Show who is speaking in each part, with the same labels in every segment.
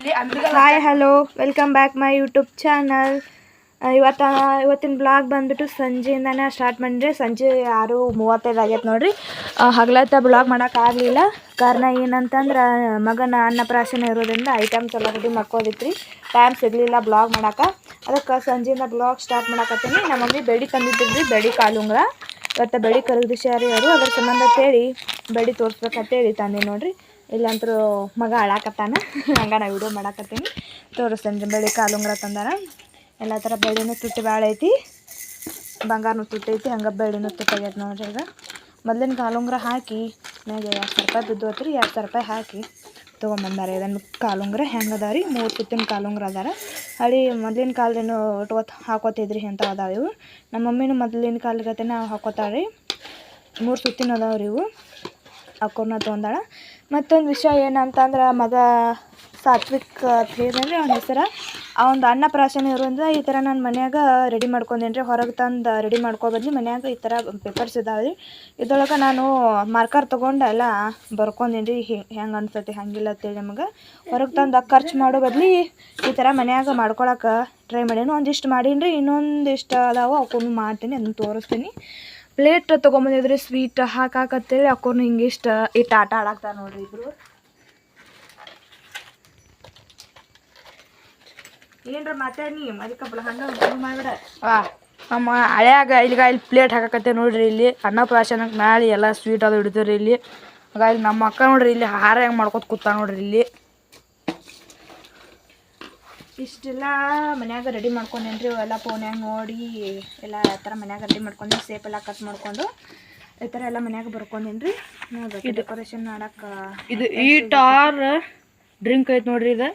Speaker 1: Hi hello welcome back my YouTube channel ಇವತ್ತು ಇವತ್ತಿನ blog ಬಂದ್ಬಿಟ್ಟು ಸಂಜೆಯಿಂದನೇ ಸ್ಟಾರ್ಟ್ ಮಾಡಿದ್ರೆ ಸಂಜೆ ಆರು ಮೂವತ್ತೈದು ಆಗೈತೆ ನೋಡಿರಿ. ಹಗಲತ್ತ ಬ್ಲಾಗ್ ಮಾಡೋಕ್ಕಾಗಲಿಲ್ಲ ಕಾರಣ ಏನಂತಂದ್ರೆ ಮಗನ ಅನ್ನಪ್ರಾಶನ ಇರೋದ್ರಿಂದ ಐಟಮ್ಸ್ ಎಲ್ಲ ರೆಡಿ ಮಾಡ್ಕೋದಿತ್ತು ಟೈಮ್ ಸಿಗಲಿಲ್ಲ ಬ್ಲಾಗ್ ಮಾಡೋಕೆ. ಅದಕ್ಕೆ ಸಂಜೆಯಿಂದ ಬ್ಲಾಗ್ ಸ್ಟಾರ್ಟ್ ಮಾಡಕತ್ತೀನಿ. ನಮ್ಮ ಮಮ್ಮಿ ಬೆಡಿ ತಂದಿದ್ದಿದ್ರಿ ಬೆಡಿ ಕಾಲುಂಗ್ರ ಇವತ್ತು ಬೆಡಿ ಶಾರಿ ಅವರು. ಅದ್ರ ಸಂಬಂಧ ಬೆಳಿ ಬೆಡಿ ತೋರಿಸ್ಬೇಕಂತೇಳಿ ತಂದೆ ನೋಡ್ರಿ. ಇಲ್ಲಂತರೂ ಮಗ ಅಳಾಕತ್ತಾನ. ಹಂಗ ನಾ ವಿಡಿಯೋ ಮಾಡಾಕತ್ತೀನಿ. ತೋರಿಸ್ತೇನೆ ರೀ ಬೆಳಿ ಕಾಲುಂಗ್ರ ತಂದಾರ ಎಲ್ಲ ಥರ ಬೆಳಿನೂ ತುಟ್ಟಿ ಭಾಳ ಐತಿ. ಬಂಗಾರನು ತುಟ್ಟೈತಿ ಹಂಗೆ ಬೆಳಿನೂ ತುಟ್ಟಾಗೈತೆ ನೋಡ್ರಿ ಈಗ. ಮೊದಲಿನ ಕಾಲುಂಗ್ರ ಹಾಕಿ, ಮ್ಯಾಗ ಎರಡು ಸಾವಿರ ರೂಪಾಯಿ ಬಿದ್ದು ಹೋತ್ರಿ ಎರಡು ಸಾವಿರ ರೂಪಾಯಿ ಹಾಕಿ ತೊಗೊಂಬಂದಾರ. ಇದನ್ನು ಕಾಲುಂಗ್ರ ಹೆಂಗೆ ಅದಾವ ರೀ, ಮೂರು ಸುತ್ತಿನ ಕಾಲುಂಗ್ರ ಅದಾರ. ಹಳಿ ಮೊದಲಿನ ಕಾಲದೇನು ಒಟ್ಟು ಹಾಕೋತಿದ್ರಿ ಅಂತ ಅದಾವ ಇವು. ನಮ್ಮ ಮಮ್ಮಿನೂ ಮೊದ್ಲಿನ ನಾವು ಹಾಕೋತಾಳೆ ಮೂರು ಸುತ್ತಿನ ಅದಾವ ರೀ ಇವು. ಅಕ್ಕೋರ್ನ ತೊಗೊಂಡಾಳ ಮತ್ತೊಂದು ವಿಷಯ ಏನಂತಂದ್ರೆ ಮಗ ಸಾತ್ವಿಕ್ ಅಂತ ಹೇಳಿದ್ರೆ ಅವನ ಹೆಸರು. ಆ ಒಂದು ಅನ್ನಪ್ರಾಶನ ಇರೋದ್ರಿಂದ ಈ ಥರ ನಾನು ಮನ್ಯಾಗ ರೆಡಿ ಮಾಡ್ಕೊಂಡೇನಿ ರೀ ಹೊರಗೆ ತಂದು ರೆಡಿ ಮಾಡ್ಕೊಬದ್ಲಿ ಮನ್ಯಾಗ ಈ ಥರ ಪೇಪರ್ಸ್ ಇದಾವೆ ರೀ ಇದ್ರೊಳಗೆ ನಾನು ಮಾರ್ಕರ್ ತೊಗೊಂಡು ಎಲ್ಲ ಬರ್ಕೊಂಡೇನಿ ರೀ ಹೆಂಗೆ ಅನ್ಸತ್ತೆ, ಹಂಗಿಲ್ಲ ಅಂತೇಳಿ ನಮಗೆ. ಹೊರಗೆ ತಂದು ಖರ್ಚು ಮಾಡೋ ಬದಲಿ ಈ ಥರ ಮನ್ಯಾಗ ಮಾಡ್ಕೊಳಕ್ಕೆ ಟ್ರೈ ಮಾಡೇನು. ಒಂದಿಷ್ಟು ಮಾಡೀನಿ ರೀ ಇನ್ನೊಂದಿಷ್ಟು ಅದಾವ ಅವಕ್ಕೂ ಮಾಡ್ತೀನಿ, ಅದನ್ನು ತೋರಿಸ್ತೀನಿ. ಪ್ಲೇಟ್ ತೊಗೊಂಬಂದಿದ್ರಿ ಸ್ವೀಟ್ ಹಾಕಾಕತ್ತೇಳಿ ಅಕ್ಕೋನು ಹಿಂಗೆ ಇಷ್ಟ ಇಟ್ಟು ಆಟ ಆಡಾಕ್ತಾರೆ ನೋಡ್ರಿ ಇಬ್ರು. ಏನ್ರ ಮಾತಾಡಿ ಅದಕ್ಕೆ ಹಣ್ಣು ಮಾಡ್ಬೇಡ.
Speaker 2: ನಮ್ಮ ಹಳ್ಯಾಗ ಇಲ್ಲಿಗ ಇಲ್ಲಿ ಪ್ಲೇಟ್ ಹಾಕಕತ್ತೆ ನೋಡ್ರಿ ಇಲ್ಲಿ. ಅನ್ನಪ್ರಾಶನಕ್ಕೆ ಮ್ಯಾಲೆ ಎಲ್ಲ ಸ್ವೀಟ್ ಅದು ಇಡ್ತೀವ್ರಿ ಇಲ್ಲಿ. ಹಾಗಾಗಿ ನಮ್ಮ ಅಕ್ಕ ನೋಡ್ರಿ ಇಲ್ಲಿ ಹಾರ ಹೆಂಗೆ ಮಾಡ್ಕೊತ ಕೂತ ನೋಡ್ರಿ ಇಲ್ಲಿ.
Speaker 1: ಇಷ್ಟೆಲ್ಲ ಮನ್ಯಾಗ ರೆಡಿ ಮಾಡ್ಕೊಂಡೇನ್ರಿ ಎಲ್ಲ ಫೋನ್ಯಾಗ ನೋಡಿ ಎಲ್ಲ ಆ ಥರ ಮನ್ಯಾಗ ರೆಡಿ ಮಾಡ್ಕೊಂಡು ಸೇಪ್ ಎಲ್ಲ ಕಟ್ ಮಾಡ್ಕೊಂಡು ಈ ಥರ ಎಲ್ಲ ಮನ್ಯಾಗ ಬರ್ಕೊಂಡೇನ್ರಿ. ನೋಡ್ಬೇಕು ಡೆಕೋರೇಷನ್ ಮಾಡಕ್ಕೆ
Speaker 2: ಇದು ಈ ಟಾರ್ ಡ್ರಿಂಕ್ ಐತೆ ನೋಡ್ರಿ ಇದು.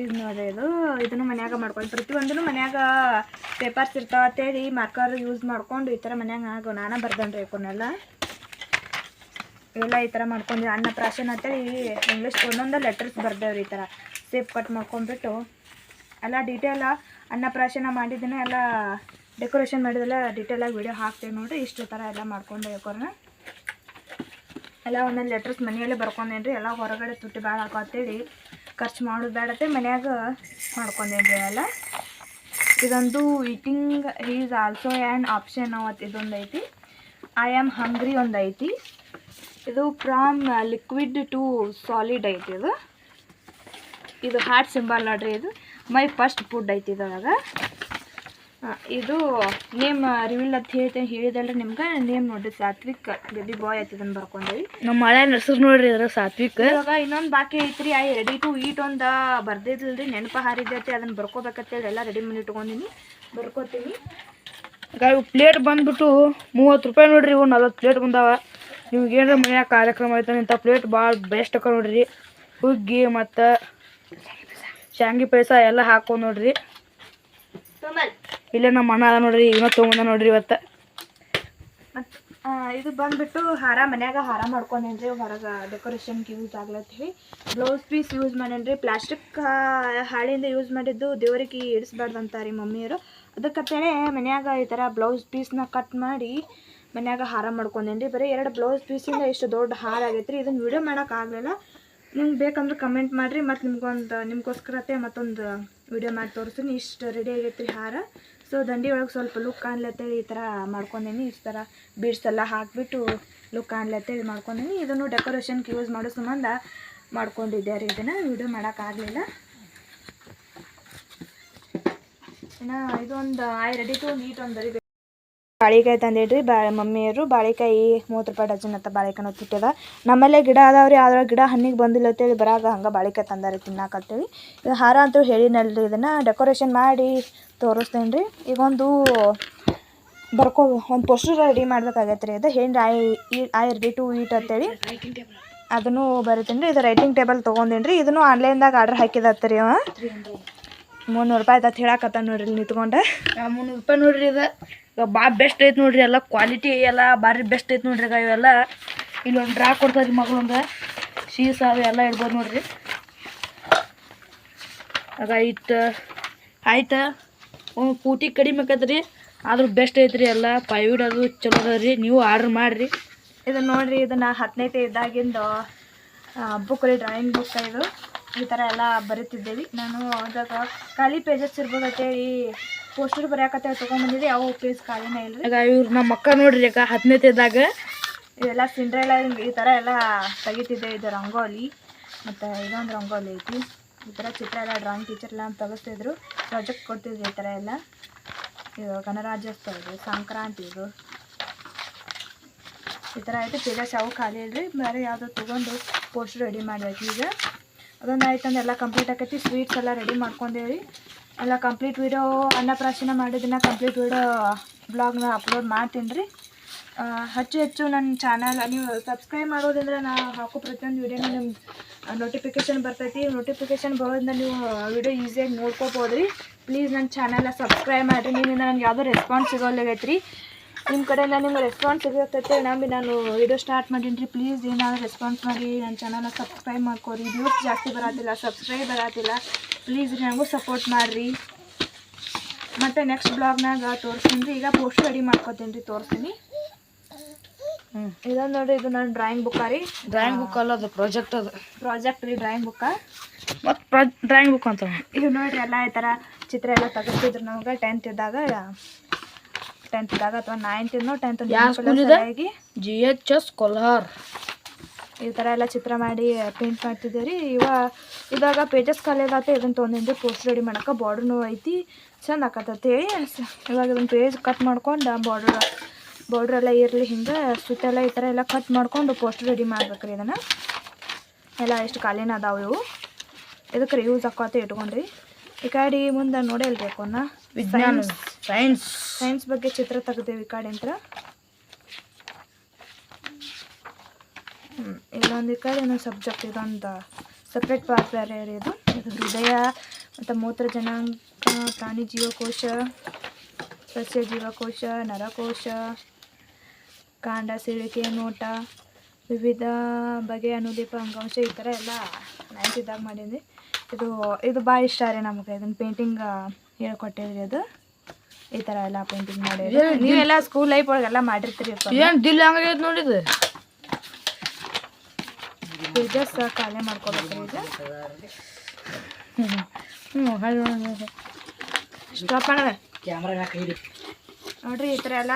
Speaker 1: ಇದು ನೋಡ್ರಿ ಇದು ಇದನ್ನು ಮನ್ಯಾಗ ಮಾಡ್ಕೊಂಡು ಪ್ರತಿಯೊಂದನ್ನು ಮನ್ಯಾಗ ಪೇಪರ್ಸ್ ಇರ್ತಾವ ಅಂತೇಳಿ ಮಾರ್ಕರ್ ಯೂಸ್ ಮಾಡ್ಕೊಂಡು ಈ ಥರ ಮನ್ಯಾಗ ನಾನು ಬರ್ದನ್ರಿ ಇವನ್ನೆಲ್ಲ ಎಲ್ಲ ಈ ಥರ ಮಾಡ್ಕೊಂಡು ಅನ್ನಪ್ರಾಶನ ಅಂತೇಳಿ ಇಂಗ್ಲೀಷ್ ಒಂದೊಂದು ಲೆಟರ್ಸ್ ಬರ್ದೇವ್ರಿ ಈ ಥರ. ಸೇಫ್ ಕಟ್ ಮಾಡ್ಕೊಂಡ್ಬಿಟ್ಟು. ಎಲ್ಲ ಡೀಟೇಲ ಅನ್ನಪ್ರಾಶನ ಮಾಡಿದ್ದನ್ನ ಎಲ್ಲ ಡೆಕೋರೇಷನ್ ಮಾಡಿದೆಲ್ಲ ಡೀಟೇಲಾಗಿ ವಿಡಿಯೋ ಹಾಕ್ತೇವೆ ನೋಡಿರಿ. ಇಷ್ಟು ಥರ ಎಲ್ಲ ಮಾಡ್ಕೊಂಡು ಯಾಕೋರ್ನ ಎಲ್ಲ ಒಂದೊಂದು ಲೆಟರ್ಸ್ ಮನೆಯಲ್ಲೇ ಬರ್ಕೊಂಡೇನ್ರಿ ಎಲ್ಲ ಹೊರಗಡೆ ತುಟ್ಟಿ ಭಾಳ ಹೇಳಿ ಖರ್ಚು ಮಾಡೋದು ಬೇಡತ್ತೆ ಮನ್ಯಾಗ ಮಾಡ್ಕೊಂಡೇನ್ರಿ ಎಲ್ಲ. ಇದೊಂದು eating is also and option ಅವತ್ತು ಇದೊಂದು ಐತಿ. ಐ ಆಮ್ ಹಂಗ್ರಿ ಒಂದು ಐತಿ. ಇದು ಫ್ರಾಮ್ ಲಿಕ್ವಿಡ್ ಟು ಸಾಲಿಡ್ ಐತಿ ಇದು. ಇದು ಹಾರ್ಟ್ ಸಿಂಬಲ್ ನೋಡ್ರಿ ಇದು. ಮೈ ಫಸ್ಟ್ ಫುಡ್ ಐತಿ ಇದೊಳಗೆ ಇದು ನೇಮ್ ರಿವೀಲ್ ಅಂತ ಹೇಳ್ತೇನೆ ಹೇಳಿದಲ್ರಿ ನಿಮ್ಗೆ. ನೇಮ್ ನೋಡ್ರಿ ಸಾತ್ವಿಕ್ ಬೇಬಿ ಬಾಯ್ ಐತಿ ಇದನ್ನು ಬರ್ಕೊಂಡೇವಿ.
Speaker 2: ನಮ್ಮ ಮಳೆ ಹೆಸರು ನೋಡ್ರಿ ಅದ್ರ ಸಾತ್ವಿಕ್.
Speaker 1: ಇವಾಗ ಇನ್ನೊಂದು ಬಾಕಿ ಐತ್ರಿ ಐ ರೆಡಿ ಟು ಈಟ್ ಒಂದು ಬರ್ದಿದ್ದಿಲ್ರಿ ನೆನಪ ಹಾರಿದ್ದೈತಿ ಅದನ್ನ ಬರ್ಕೋಬೇಕತ್ತೇಳಿ ಎಲ್ಲ ರೆಡಿ ಮಾಡಿ ಇಟ್ಕೊಂಡಿನಿ ಬರ್ಕೋತೀನಿ.
Speaker 2: ಪ್ಲೇಟ್ ಬಂದ್ಬಿಟ್ಟು ಮೂವತ್ತು ರೂಪಾಯಿ ನೋಡ್ರಿ ಇವು ನಲ್ವತ್ತು ಪ್ಲೇಟ್ ಬಂದಾವ. ನಿಮ್ಗೆ ಏನಾರ ಮನ್ಯಾಗ ಕಾರ್ಯಕ್ರಮ ಐತೆ ಇಂಥ ಪ್ಲೇಟ್ ಭಾಳ ಬೆಸ್ಟ್ ಅಕ್ಕ ನೋಡ್ರಿ. ಹುಗ್ಗಿ ಮತ್ತು ಶಾಂಗಿ ಪಾಯಸ ಎಲ್ಲ ಹಾಕೊಂಡು ನೋಡ್ರಿ. ಇಲ್ಲೇ ನಮ್ಮ ಅಣ್ಣ ಅದ ನೋಡ್ರಿ ಇವನ ತೊಗೊಂಡ ನೋಡ್ರಿ ಇವತ್ತ.
Speaker 1: ಇದು ಬಂದ್ಬಿಟ್ಟು ಹಾರ ಮನ್ಯಾಗ ಹಾರ ಮಾಡ್ಕೊಂಡೇನ್ರಿ ಹೊರಗೆ ಡೆಕೋರೇಷನ್ಗೆ ಯೂಸ್ ಆಗ್ಲತ್ತೀವಿ ಬ್ಲೌಸ್ ಪೀಸ್ ಯೂಸ್ ಮಾಡೇನ್ರಿ ಪ್ಲಾಸ್ಟಿಕ್ ಹಾಳಿಂದ ಯೂಸ್ ಮಾಡಿದ್ದು ದೇವರಿಗೆ ಇಡಿಸ್ಬಾರ್ದು ಅಂತಾರೆ ಮಮ್ಮಿಯವರು. ಅದಕ್ಕತ್ತೇನೆ ಮನ್ಯಾಗ ಈ ಥರ ಬ್ಲೌಸ್ ಪೀಸ್ನ ಕಟ್ ಮಾಡಿ ಮನ್ಯಾಗ ಹಾರ ಮಾಡ್ಕೊಂಡೇನ್ರಿ. ಬರೀ ಎರಡು ಬ್ಲೌಸ್ ಪೀಸಿಂದ ಇಷ್ಟು ದೊಡ್ಡ ಹಾರ ಆಗೈತ್ರಿ. ಇದನ್ನು ವಿಡಿಯೋ ಮಾಡೋಕ್ಕಾಗಲಿಲ್ಲ ನಿಮ್ಗೆ ಬೇಕಂದ್ರೆ ಕಮೆಂಟ್ ಮಾಡಿರಿ, ಮತ್ತು ನಿಮ್ಗೊಂದು ನಿಮಗೋಸ್ಕರತೆ ಮತ್ತೊಂದು ವಿಡಿಯೋ ಮಾಡಿ ತೋರಿಸ್ತೀನಿ. ಇಷ್ಟು ರೆಡಿ ಆಗೈತೆ ರೀ ಹಾರ. ಸೊ ದಂಡಿ ಒಳಗೆ ಸ್ವಲ್ಪ ಲುಕ್ ಕಾಣ್ಲತ್ತೇಳಿ ಈ ಥರ ಮಾಡ್ಕೊಂಡೀನಿ. ಈ ಥರ ಬೀಡ್ಸ್ ಎಲ್ಲ ಹಾಕಿಬಿಟ್ಟು ಲುಕ್ ಕಾಣ್ಲತ್ತೇಳಿ ಮಾಡ್ಕೊಂಡೀನಿ. ಇದನ್ನು ಡೆಕೋರೇಷನ್ಗೆ ಯೂಸ್ ಮಾಡೋ ಸಂಬಂಧ ಮಾಡ್ಕೊಂಡಿದ್ದೆ ರೀ. ಇದನ್ನು ವಿಡಿಯೋ ಮಾಡೋಕ್ಕಾಗಲಿಲ್ಲ ಇನ್ನು ಇದೊಂದು ಐ ರೆಡಿ ಟು ನೀಟ್ ಒಂದು ಬರೀ ಬಾಳೆಕಾಯಿ ತಂದಿಡ್ರಿ ಬಾ ಮಮ್ಮಿಯವರು ಬಾಳೆಕಾಯಿ ಮೂವತ್ತು ರೂಪಾಯಿ ಡಜನ್ ಅಂತ ಬಾಳೆಕಾಯಿ ತುಟ್ಟದ ನಮ್ಮಲ್ಲೇ ಗಿಡ ಅದಾವ್ರಿ ಆದ್ರೆ ಗಿಡ ಹಣ್ಣಿಗೆ ಬಂದಿಲ್ಲ ಅಂತೇಳಿ ಬರಾಗ ಹಂಗೆ ಬಾಳೆಕಾಯಿ ತಂದಾರಿ ತಿನ್ನಾಕತ್ತೇವೆ ಇದು ಹಾರ ಅಂತೂ ಹೇಳಿನಲ್ರಿ ಇದನ್ನು. ಡೆಕೋರೇಷನ್ ಮಾಡಿ ತೋರಿಸ್ತೇನೆ ರೀ ಈಗೊಂದು ಬರ್ಕೊ ಒಂದು ಪೋಸ್ಟರ್ ರೆಡಿ ಮಾಡ್ಬೇಕಾಗೈತೆ ರೀ ಅದು ಏನು ಐ ಈ ಐ ರೆಡಿ ಟು ಈಟ್ ಅಂತೇಳಿ. ಅದನ್ನು ಬರೀತೀನಿ ರೀ. ಇದು ರೈಟಿಂಗ್ ಟೇಬಲ್ ತೊಗೊಂಡೇನಿ ರೀ ಇದನ್ನು ಆನ್ಲೈನ್ದಾಗ ಆರ್ಡ್ರ್ ಹಾಕಿದತ್ತ ರೀ ಅವ. ಮುನ್ನೂರು ರೂಪಾಯಿ ಆಯ್ತು ಹೇಳಕತ್ತ ನೋಡ್ರಿ ನಿಂತ್ಕೊಂಡೆ.
Speaker 2: ಮುನ್ನೂರು ರೂಪಾಯಿ ನೋಡ್ರಿ ಇದು. ಭಾಳ ಬೆಸ್ಟ್ ಐತೆ ನೋಡ್ರಿ ಎಲ್ಲ ಕ್ವಾಲಿಟಿ ಎಲ್ಲ ಭಾರಿ ಬೆಸ್ಟ್ ಐತೆ ನೋಡ್ರಿ ಈಗ ಇವೆಲ್ಲ. ಇಲ್ಲೊಂದು ಡ್ರಾ ಕೊಡ್ತಾರೆ ಮಗಳೊಂದು ಸೀಸ ಅವು ಎಲ್ಲ ಇಡ್ಬೋದು ನೋಡ್ರಿ. ಆಗ ಇಟ್ಟು ಆಯ್ತು. ಒಂದು ಕೂಟಿ ಕಡಿಮೆ ಆಕತ್ರಿ. ಆದ್ರೂ ಬೆಸ್ಟ್ ಐತ್ರಿ ಎಲ್ಲ. ಪೈವಿಡ್ ಅದು ಚಲೋ ಅದ ರೀ ನೀವು ಆರ್ಡ್ರ್ ಮಾಡಿರಿ.
Speaker 1: ಇದು ನೋಡಿರಿ ಇದನ್ನು ಹದಿನೈದು ಇದ್ದಾಗಿಂದು ಬುಕ್ ರೀ ಡ್ರಾಯಿಂಗ್ ಬುಕ್ ಇದು. ಈ ಥರ ಎಲ್ಲ ಬರೀತಿದ್ದೇವೆ. ನಾನು ಅದಾಗ ಖಾಲಿ ಪೇಜಸ್ ಇರ್ಬೋದಂತೇಳಿ ಪೋಸ್ಟರ್ ಬರೆಯಕತ್ತೆ ತೊಗೊಂಡ್ಬಂದಿದ್ದೆ ಯಾವ ಪೇಜ್ ಖಾಲಿನೇ ಇಲ್ರಿ.
Speaker 2: ಈಗ ಇವ್ರು ನಮ್ಮ ಅಕ್ಕ ನೋಡ್ರಿ ಅಕ್ಕ ಹದಿನೈದು ಇದ್ದಾಗ
Speaker 1: ಇವೆಲ್ಲ ಸಿಂಡ್ರೆಲ್ಲ ಈ ಥರ ಎಲ್ಲ ತೆಗಿತಿದ್ದೆ ಇದು ರಂಗೋಲಿ ಮತ್ತು ಇದೊಂದು ರಂಗೋಲಿ ಐತಿ. ಈ ಥರ ಚಿತ್ರ ಎಲ್ಲ ಡ್ರಾಯಿಂಗ್ ಟೀಚರ್ ಎಲ್ಲ ತೆಗಿಸ್ತಿದ್ರು. ಪ್ರಾಜೆಕ್ಟ್ ಕೊಡ್ತಿದ್ರು ಈ ಥರ ಎಲ್ಲ. ಇದು ಗಣರಾಜ್ಯೋತ್ಸವ ಇದು ಸಂಕ್ರಾಂತಿ ಇದು. ಈ ಥರ ಆಯಿತು ಪೇಜಸ್ ಶಾವು ಖಾಲಿ ಇಲ್ರಿ. ಬೇರೆ ಯಾವುದೋ ತೊಗೊಂಡು ಪೋಸ್ಟ್ ರೆಡಿ ಮಾಡಬೇಕು ಈಗ. ಅದೊಂದು ಆಯ್ತಂದ್ರೆ ಎಲ್ಲ ಕಂಪ್ಲೀಟ್ ಆಕೈತಿ. ಸ್ವೀಟ್ಸ್ ಎಲ್ಲ ರೆಡಿ ಮಾಡ್ಕೊಂಡೇವಿ ಎಲ್ಲ ಕಂಪ್ಲೀಟ್ ವೀಡಿಯೋ ಅನ್ನಪ್ರಾಶನ ಮಾಡಿದ್ದನ್ನ ಕಂಪ್ಲೀಟ್ ವೀಡಿಯೋ ಬ್ಲಾಗ್ನ ಅಪ್ಲೋಡ್ ಮಾಡ್ತೀನಿ ರೀ. ಹೆಚ್ಚು ಹೆಚ್ಚು ನನ್ನ ಚಾನಲ್ ನೀವು ಸಬ್ಸ್ಕ್ರೈಬ್ ಮಾಡೋದ್ರಿಂದ ನಾ ಹಾಕೋ ಪ್ರತಿಯೊಂದು ವೀಡಿಯೋನ ನಿಮ್ಮ ನೋಟಿಫಿಕೇಶನ್ ಬರ್ತೈತಿ. ನೋಟಿಫಿಕೇಶನ್ ಬರೋದ್ರಿಂದ ನೀವು ವೀಡಿಯೋ ಈಸಿಯಾಗಿ ನೋಡ್ಕೋಬೋದು ರೀ ಪ್ಲೀಸ್ ನನ್ನ ಚಾನಲ್ನ ಸಬ್ಸ್ಕ್ರೈಬ್ ಮಾಡಿರಿ. ನಿಮ್ಮಿಂದ ನನಗೆ ಯಾವುದೋ ರೆಸ್ಪಾನ್ಸ್ ಸಿಗೋಲ್ಲಾಗೈತೆ ರೀ ನಿಮ್ಮ ಕಡೆಯಿಂದ ನಿಮ್ಗೆ ರೆಸ್ಪಾನ್ಸ್ ಸಿಗತ್ತೈತೆ ನಂಬಿ ನಾನು ವಿಡಿಯೋ ಸ್ಟಾರ್ಟ್ ಮಾಡೀನಿ ರೀ ಪ್ಲೀಸ್ ಏನಾದರೂ ರೆಸ್ಪಾನ್ಸ್ ಮಾಡಿ ನನ್ನ ಚಾನಲ್ನ ಸಬ್ಸ್ಕ್ರೈಬ್ ಮಾಡ್ಕೊರಿ. ವ್ಯೂಸ್ ಜಾಸ್ತಿ ಬರೋದಿಲ್ಲ ಸಬ್ಸ್ಕ್ರೈಬ್ ಬರೋದಿಲ್ಲ ಪ್ಲೀಸ್ ನನಗೂ ಸಪೋರ್ಟ್ ಮಾಡಿರಿ. ಮತ್ತು ನೆಕ್ಸ್ಟ್ ಬ್ಲಾಗ್ನಾಗ ತೋರಿಸ್ತೀನಿ. ರೀ ಈಗ ಪೋಸ್ಟ್ ರೆಡಿ ಮಾಡ್ಕೋತೀನಿ ರೀ ತೋರಿಸ್ತೀನಿ.
Speaker 2: ಹ್ಞೂ
Speaker 1: ಇದೊಂದು ನೋಡ್ರಿ ಇದು ನನ್ನ ಡ್ರಾಯಿಂಗ್ ಬುಕ್ಕ ರೀ.
Speaker 2: ಡ್ರಾಯಿಂಗ್ ಬುಕ್ ಅಲ್ಲ ಅದು ಪ್ರಾಜೆಕ್ಟ್ ಅದು.
Speaker 1: ಪ್ರಾಜೆಕ್ಟ್ ರೀ ಡ್ರಾಯಿಂಗ್ ಬುಕ್ಕ
Speaker 2: ಮತ್ತು ಪ್ರಾ ಡ್ರಾಯಿಂಗ್ ಬುಕ್ ಅಂತ.
Speaker 1: ಇದು ನೋಡ್ರಿ ಎಲ್ಲ ಈ ಥರ ಚಿತ್ರ ಎಲ್ಲ ತೆಗೆಸ್ತಿದ್ರು ನಮ್ಗೆ ಟೆಂತ್ ಇದ್ದಾಗ. ಟೆಂತ್ ಇದ್ದಾಗ ಅಥವಾ ನೈನ್ತ್ ಇನ್ನೋ ಟೆಂತ್
Speaker 2: ಸರಿಯಾಗಿ? ಜಿ ಎಚ್ ಎಸ್ ಕೊಲ್ಹಾರ್
Speaker 1: ಈ ಥರ ಎಲ್ಲ ಚಿತ್ರ ಮಾಡಿ ಪೇಂಟ್ ಮಾಡ್ತಿದ್ದೀವಿ ರೀ ಇವಾಗ ಇದಾಗ ಪೇಜಸ್ ಆಗತ್ತೆ ಇದನ್ನು ತೊಗೊಂಡಿದ್ದು ಪೋಸ್ಟ್ ರೆಡಿ ಮಾಡಕ್ಕೆ ಬಾರ್ಡ್ರೂ ಐತಿ. ಚಂದ ಆಕತ್ತೈತಿ. ಇವಾಗ ಇದನ್ನು ಪೇಜ್ ಕಟ್ ಮಾಡ್ಕೊಂಡು ಬಾರ್ಡ್ರ್ ಬಾರ್ಡ್ರ್ ಎಲ್ಲ ಇರಲಿ ಹಿಂಗೆ ಸುತ್ತೆಲ್ಲ ಈ ಥರ ಎಲ್ಲ ಕಟ್ ಮಾಡ್ಕೊಂಡು ಪೋಸ್ಟ್ ರೆಡಿ ಮಾಡ್ಬೇಕ್ರಿ ಇದನ್ನು. ಎಲ್ಲ ಎಷ್ಟು ಖಾಲಿನ ಅದಾವೆ ಇವು. ಇದಕ್ಕೆ ರೀ ಯೂಸ್ ಆಕೋತೆ ಇಟ್ಕೊಂಡ್ರಿ. ಈ ಕಡೆ ಮುಂದೆ ನೋಡಿಲ್ರಿ ಯಾಕೋನ
Speaker 2: ವಿಜ್ಞಾನ. ಸೈನ್ಸ್
Speaker 1: ಸೈನ್ಸ್ ಬಗ್ಗೆ ಚಿತ್ರ ತೆಗೆದೇವಿ ಈ ಕಡೆ ಅಂತ. ಇಲ್ಲೊಂದು ಈ ಕಡೆ ಇನ್ನೊಂದು ಸಬ್ಜೆಕ್ಟ್ ಇದೊಂದು ಸಪ್ರೇಟ್ ಪಾರ್ಟ್ ಬೇರೆ ಇದು ಇದು. ಹೃದಯ, ಮತ್ತು ಮೂತ್ರ ಜನಾಂಗ, ಪ್ರಾಣಿ ಜೀವಕೋಶ, ಸಸ್ಯ ಜೀವಕೋಶ, ನರಕೋಶ, ಕಾಂಡ, ಸಿಳಿಕೆ, ನೋಟ, ವಿವಿಧ ಬಗೆಯ ಅನುದೀಪ, ಅಂಗಾಂಶ ಈ ಥರ ಎಲ್ಲ ನೈನ್ತ್ ಇದ್ದಾಗ ಮಾಡಿದ್ವಿ. ಇದು ಇದು ಭಾಳ ಇಷ್ಟ ರೀ ನಮಗೆ. ಇದನ್ನು ಪೇಂಟಿಂಗ್ ಹೇಳ್ಕೊಟ್ಟಿದ್ರಿ ಅದು. ಈ ಥರ ಎಲ್ಲ ಪೇಂಟಿಂಗ್ ಮಾಡಿ ನೀವೆಲ್ಲ ಸ್ಕೂಲ್ ಲೈಫ್ ಒಳಗೆಲ್ಲ ಮಾಡಿರ್ತೀರಿ
Speaker 2: ಏನು ದಿಲ್ ಹಂಗಾಗೈತೆ ನೋಡಿದ್ದು
Speaker 1: ಪೇಜಸ್ ಖಾಲಿ ಮಾಡ್ಕೊಬೇಕು ಇದು
Speaker 2: ಹ್ಞೂ ಹ್ಞೂ
Speaker 1: ಸ್ಟಾಪ್ ಮಾಡೋಣ
Speaker 2: ಕೈಡಿ
Speaker 1: ನೋಡ್ರಿ ಈ ಥರ ಎಲ್ಲ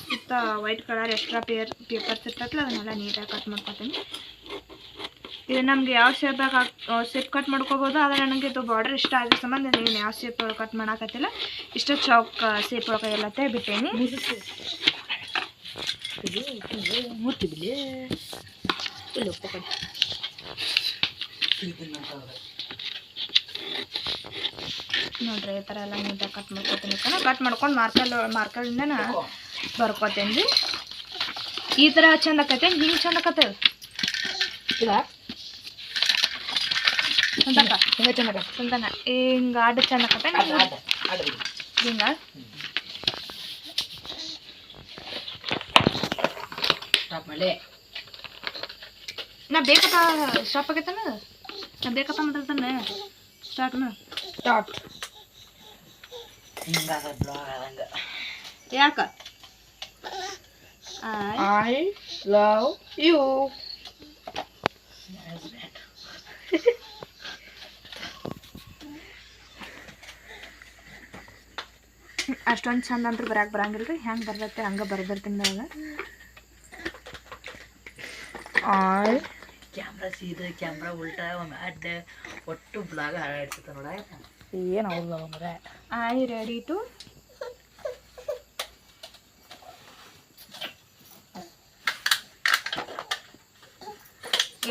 Speaker 1: ಸುತ್ತ white colour extra pair papers ಇರ್ತೈತಲ್ಲ ಅದನ್ನೆಲ್ಲ ನೀಟಾಗಿ ಕಟ್ ಮಾಡ್ಕೊತೀನಿ. ಇದು ನಮ್ಗೆ ಯಾವ ಶೇಪ್ ಶೇಪ್ ಕಟ್ ಮಾಡ್ಕೋಬಹುದು ಆದರೆ ನನಗೆ ಇದು ಬಾರ್ಡರ್ ಇಷ್ಟ ಆಗಿದೆ ಸಂಬಂಧ ನೀನು ಯಾವ ಶೇಪ್ ಕಟ್ ಮಾಡಾಕತ್ತಿಲ್ಲ. ಇಷ್ಟ ಚೌಕ್ ಶೇಪ್ ಒಳಗೆ ಎಲ್ಲತ್ತೆ ಬಿಟ್ಟೇನಿ ನೋಡ್ರಿ, ಈ ಥರ ಎಲ್ಲ ನೀಟಾಗಿ ಕಟ್ ಮಾಡ್ಕೊತೀನಿ ಕಟ್ ಮಾಡ್ಕೊಂಡು ಮಾರ್ಕಲ್ ಮಾರ್ಕಲ್ಲಿಂದ ಬರ್ಕೋತೀನಿ. ರೀ ಈ ಥರ ಚಂದ ಕತೆ ಹಿಂಗೆ ಚಂದ ಆಕತ್ತೆ
Speaker 2: ಇಲ್ಲ
Speaker 1: ಚಂದಕ್ಕ
Speaker 2: ಹಿಂಗೆ ಚೆನ್ನಾಗ
Speaker 1: ಚಂದನ. ಹಿಂಗೆ ಆಡು ಆಕತ್ತೆ ಹಿಂಗೆ. ನಾ ಬೇಕಪ್ಪ ಸ್ಟಾಪ್ ಆಗೈತನ ನಾ ಬೇಕಪ್ಪ ಮಾತಾಡ್ತಾನೆ ಸ್ಟಾರ್ಟ್ ಮಾಡ.
Speaker 2: ಸ್ಟಾರ್ಟ್
Speaker 1: ಯಾಕ?
Speaker 2: ಐ ಲವ್ ಯು
Speaker 1: ಅಷ್ಟೊಂದು ಚಂದ ಅಂದ್ರೆ ಬರಕ್ಕೆ ಬರಂಗಿಲ್ಲ ರೀ ಹೆಂಗೆ ಬರ್ತೈತೆ ಹಂಗೆ ಬರ್ದಿರ್ತೀನಿ ನನಗೆ
Speaker 2: ಆಯ್.
Speaker 3: ಕ್ಯಾಮ್ರಾ ಸೀದ ಕ್ಯಾಮ್ರಾ ಉಲ್ಟಾ ಒಮ್ಮೆ ಅಡ್ಡ ಒಟ್ಟು ಬ್ಲಾಗ್ ಹಾಳಾಡ್ತಿತ್ತು ನೋಡ
Speaker 2: ಏನು ಅವ್ರಲ್ಲ ಅಂದ್ರೆ
Speaker 1: ಆಯ್ ರೆಡಿ ಟು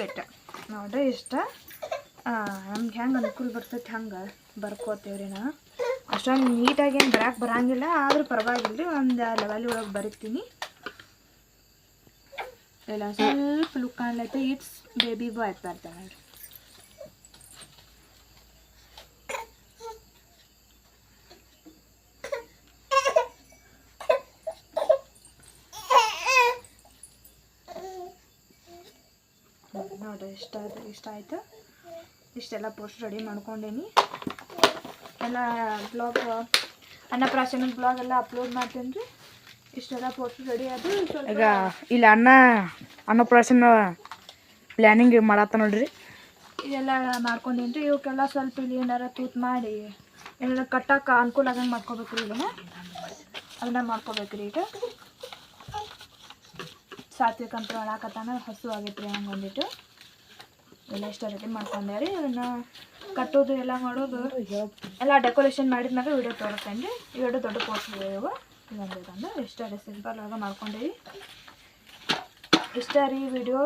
Speaker 1: ಏಟ ನೋಡ್ರಿ ಇಷ್ಟ. ನಮ್ಗೆ ಹೆಂಗೆ ಅನುಕೂಲ ಬರ್ತೈತೆ ಹಂಗೆ ಬರ್ಕೋತೇವ್ರಿ ನಾ. ಅಷ್ಟೊಂದು ನೀಟಾಗಿ ಏನು ಬರಕ್ಕೆ ಬರಂಗಿಲ್ಲ, ಆದರೂ ಪರವಾಗಿಲ್ಲ ರೀ ಒಂದು ಲೆವೆಲ್ ಒಳಗೆ ಬರಿತೀನಿ. ಎಲ್ಲ ಸ್ವಲ್ಪ ಲುಕ್ ಕಾಣಲೈತೆ ಇಟ್ಸ್ ಬೇಬಿ ಬಾಯ್ ಬರ್ತಾನೆ ನೋಡ್ರಿ ನೋಡ್ರಿ ಇಷ್ಟ ಇಷ್ಟ ಆಯಿತು. ಇಷ್ಟೆಲ್ಲ ಪೋಸ್ಟ್ ರೆಡಿ ಮಾಡ್ಕೊಂಡೇನಿ. ಎಲ್ಲ ಬ್ಲಾಗ್ ಅನ್ನಪ್ರಾಶನ ಬ್ಲಾಗ್ ಎಲ್ಲ ಅಪ್ಲೋಡ್ ಮಾಡ್ತೀನಿ ರೀ ಇಷ್ಟೆಲ್ಲ ಪೋಸ್ಟ್ ರೆಡಿ ಅದು
Speaker 2: ಈಗ ಇಲ್ಲಿ ಅನ್ನ ಅನ್ನಪ್ರಾಶನ ಪ್ಲ್ಯಾನಿಂಗ್ ಮಾಡತ್ತ ನೋಡ್ರಿ.
Speaker 1: ಇದೆಲ್ಲ ಮಾಡ್ಕೊಂಡೇನಿ ರೀ ಇವಕ್ಕೆಲ್ಲ ಸ್ವಲ್ಪ ಇಲ್ಲಿ ಏನಾರ ತೂತ್ ಮಾಡಿ ಏನಾರ ಕಟ್ಟಕ್ಕೆ ಅನುಕೂಲ ಆಗಂಗೆ ಮಾಡ್ಕೋಬೇಕು ರೀ ಇದನ್ನ. ಅದನ್ನ ಮಾಡ್ಕೋಬೇಕು ರೀ ಈಗ. ಸಾತ್ವಿಕ ಅಂತ ಒಳಕತ್ತಾನ ಹಸು ಆಗೈತೆ ರೀ ಹಂಗೆ ಬಂದಿಟ್ಟು ಎಲ್ಲ ಇಷ್ಟ ರೆಡಿ ಮಾಡ್ಕೊಂಡೆ ರೀ ಅದನ್ನು ಕಟ್ಟೋದು ಎಲ್ಲ ಮಾಡೋದು. ಎಲ್ಲ ಡೆಕೋರೇಷನ್ ಮಾಡಿದ್ಮ್ಯಾಗ ವಿಡಿಯೋ ತೋರಿಸ್ತೇನೆ ರೀ ವಿಡಿಯೋ ದೊಡ್ಡ ಪೋಸ್ಟ್ ಇವು. ಇದೊಂದು ಇದೊಂದು ಇಷ್ಟ ರೀ ಸಿಂಪಲ್ ಆಗ ಮಾಡ್ಕೊಂಡೇವಿ. ಇಷ್ಟ ರೀ ವಿಡಿಯೋ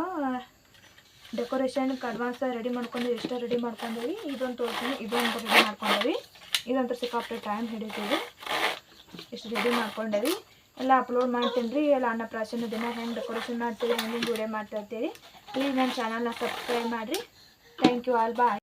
Speaker 1: ಡೆಕೋರೇಷನ್ ಅಡ್ವಾನ್ಸ್ ರೆಡಿ ಮಾಡ್ಕೊಂಡು ಇಷ್ಟ ರೆಡಿ ಮಾಡ್ಕೊಂಡೇವಿ. ಇದೊಂದು ತೋರಿಸ್ತೀನಿ, ಇದೊಂದು ರೆಡಿ ಮಾಡ್ಕೊಂಡೇವಿ. ಇದಂತೂ ಸಿಕ್ಕಾಪಟ್ಟೆ ಟೈಮ್ ಹಿಡಿತೀವಿ ಇಷ್ಟು ರೆಡಿ ಮಾಡ್ಕೊಂಡೇವಿ. ಎಲ್ಲ ಅಪ್ಲೋಡ್ ಮಾಡ್ತೀನಿ ರೀ. ಎಲ್ಲ ಅನ್ನಪ್ರಾಶನ ದಿನ ಹೆಂಗೆ ಡೆಕೋರೇಷನ್ ಮಾಡ್ತೀವಿ ಹೆಂಗೆ ವಿಡಿಯೋ ಮಾಡ್ತಾ ಇರ್ತೀವಿ ಪ್ಲೀಸ್ ನನ್ನ ಚಾನಲ್ನ ಸಬ್ಸ್ಕ್ರೈಬ್ ಮಾಡಿರಿ. Thank you all bye